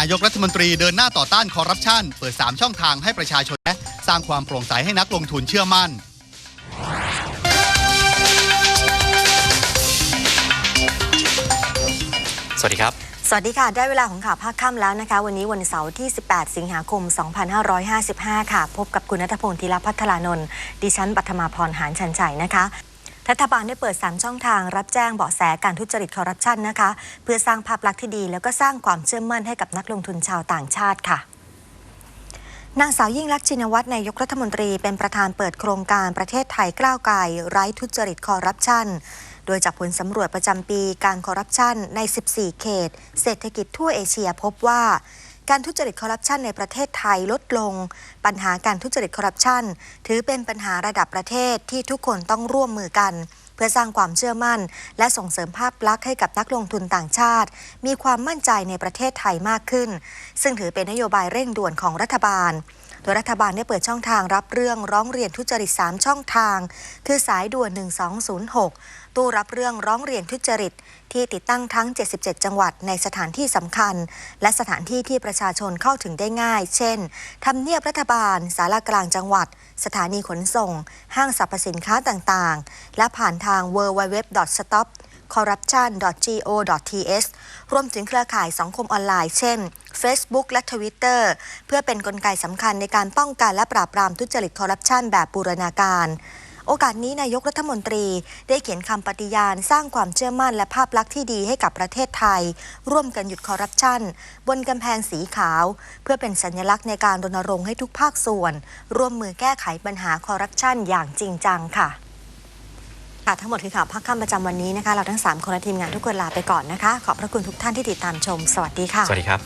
ายกรัฐมนตรีเดินหน้าต่อต้านคอร์รัปชันเปิด 3 ช่องทางให้ประชาชนและสร้างความโปร่งใสให้นักลงทุนเชื่อมั่น สวัสดีครับ สวัสดีค่ะ ได้เวลาของข่าวภาคค่ำแล้วนะคะ วันนี้วันเสาร์ที่ 18 สิงหาคม 2555 ค่ะ พบกับคุณนัทพงศ์ธีรพัฒลานนท์ดิฉันปัทมาพรหานชันชัยนะคะ รัฐบาลได้เปิด 3 ช่องทาง รับแจ้งเบาะแสการทุจริตคอร์รัปชันนะคะ เพื่อสร้างภาพลักษณ์ที่ดี แล้วก็สร้างความเชื่อมั่นให้กับนักลงทุนชาวต่างชาติค่ะนางสาวยิ่งลักษณ์ชินวัตรนายกรัฐมนตรีเป็นประธานเปิดโครงการประเทศไทยกล้าวไกลไร้ทุจริตคอร์รัปชันโดยจากผลสำรวจประจำปีการคอร์รัปชันใน 14 เขต เศรษฐกิจทั่วเอเชียพบว่า การทุจริตคอร์รัปชันในประเทศไทยลดลง ปัญหาการทุจริตคอร์รัปชันถือเป็นปัญหาระดับประเทศที่ทุกคนต้องร่วมมือกัน เพื่อสร้างความเชื่อมั่น และส่งเสริมภาพลักษณ์ให้กับนักลงทุนต่างชาติ มีความมั่นใจในประเทศไทยมากขึ้น ซึ่งถือเป็นนโยบายเร่งด่วนของรัฐบาล โดยรัฐบาลได้เปิดช่องทางรับเรื่องร้องเรียนทุจริต 3 ช่องทาง คือสายด่วน 1206 ตู้รับเรื่องร้องเรียนทุจริต ที่ติดตั้งทั้ง 77 จังหวัดในสถานที่สำคัญ และสถานที่ที่ประชาชนเข้าถึงได้ง่าย เช่นทำเนียบรัฐบาล สารากลางจังหวัด สถานีขนส่ง ห้างสรรพสินค้าต่างๆ และผ่านทาง www.stop corruption.go.th รวมถึงเครือข่ายสังคมออนไลน์ เช่น Facebook และ Twitter เพื่อเป็นนกลไกสำคัญในการป้องกันและปราบปรามทุจริตคอร์รัปชันแบบบูรณาการ โอกาสนี้นายกรัฐมนตรีได้เขียนคำปฏิญาณสร้างความเชื่อมั่นและภาพลักษณ์ที่ดีให้กับประเทศไทย ร่วมกันหยุดคอร์รัปชันบนกำแพงสีขาว เพื่อเป็นสัญลักษณ์ในการรณรงค์ให้ทุกภาคส่วน ร่วมมือแก้ไขปัญหาคอร์รัปชันอย่างจริงจังค่ะ ค่ะ ทั้งหมดคือข่าวภาคค่ำประจำวันนี้นะคะ เราทั้ง 3 คนและทีมงานทุกคนลาไปก่อนนะคะ ขอบพระคุณทุกท่านที่ติดตามชม สวัสดีค่ะ สวัสดีครับ